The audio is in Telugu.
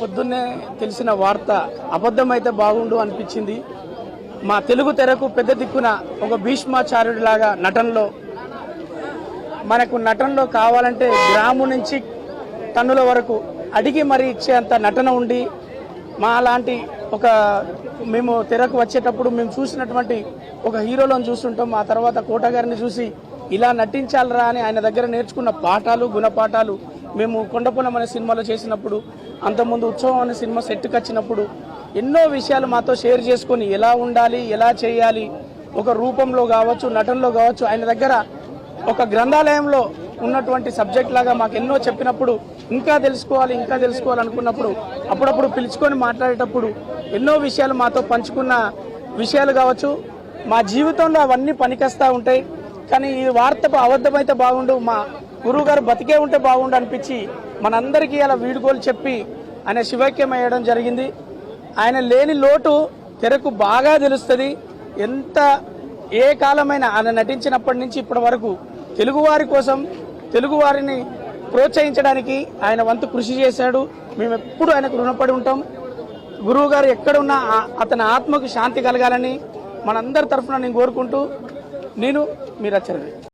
పొద్దున్నే తెలిసిన వార్త అబద్ధమైతే బాగుండు అనిపించింది. మా తెలుగు తెరకు పెద్ద దిక్కున ఒక భీష్మాచార్యుడిలాగా నటనలో మనకు నటనలో కావాలంటే గ్రాము నుంచి టన్నుల వరకు అడిగి మరి ఇచ్చేంత నటన ఉండి మా లాంటి ఒక మేము తెరకు వచ్చేటప్పుడు మేము చూసినటువంటి ఒక హీరోలను చూస్తుంటాం. ఆ తర్వాత కోట గారిని చూసి ఇలా నటించాలరా అని ఆయన దగ్గర నేర్చుకున్న పాఠాలు గుణపాఠాలు మేము కొండపునం అనే సినిమాలో చేసినప్పుడు అంతకుముందు ఉత్సవం అనే సినిమా సెట్కి వచ్చినప్పుడు ఎన్నో విషయాలు మాతో షేర్ చేసుకొని ఎలా ఉండాలి ఎలా చేయాలి ఒక రూపంలో కావచ్చు నటనలో కావచ్చు ఆయన దగ్గర ఒక గ్రంథాలయంలో ఉన్నటువంటి సబ్జెక్ట్ లాగా మాకు ఎన్నో చెప్పినప్పుడు ఇంకా తెలుసుకోవాలి ఇంకా తెలుసుకోవాలి అనుకున్నప్పుడు అప్పుడప్పుడు పిలుచుకొని మాట్లాడేటప్పుడు ఎన్నో విషయాలు మాతో పంచుకున్న విషయాలు కావచ్చు. మా జీవితంలో అవన్నీ పనికొస్తూ ఉంటాయి. కానీ ఈ వార్త అబద్ధమైతే బాగుండు మా గురువు గారు బతికే ఉంటే బాగుండు అనిపించి మనందరికీ అలా వీడుకోలు చెప్పి ఆయన శివైక్యం అయ్యడం జరిగింది. ఆయన లేని లోటు తెరకు బాగా తెలుస్తుంది. ఎంత ఏ కాలమైనా ఆయన నటించినప్పటి నుంచి ఇప్పటి వరకు తెలుగువారి కోసం తెలుగువారిని ప్రోత్సహించడానికి ఆయన వంతు కృషి చేశాడు. మేము ఎప్పుడు ఆయనకు రుణపడి ఉంటాం. గురువు గారు ఎక్కడున్నా అతని ఆత్మకు శాంతి కలగాలని మనందరి తరఫున నేను కోరుకుంటూ నేను మీరు వచ్చారు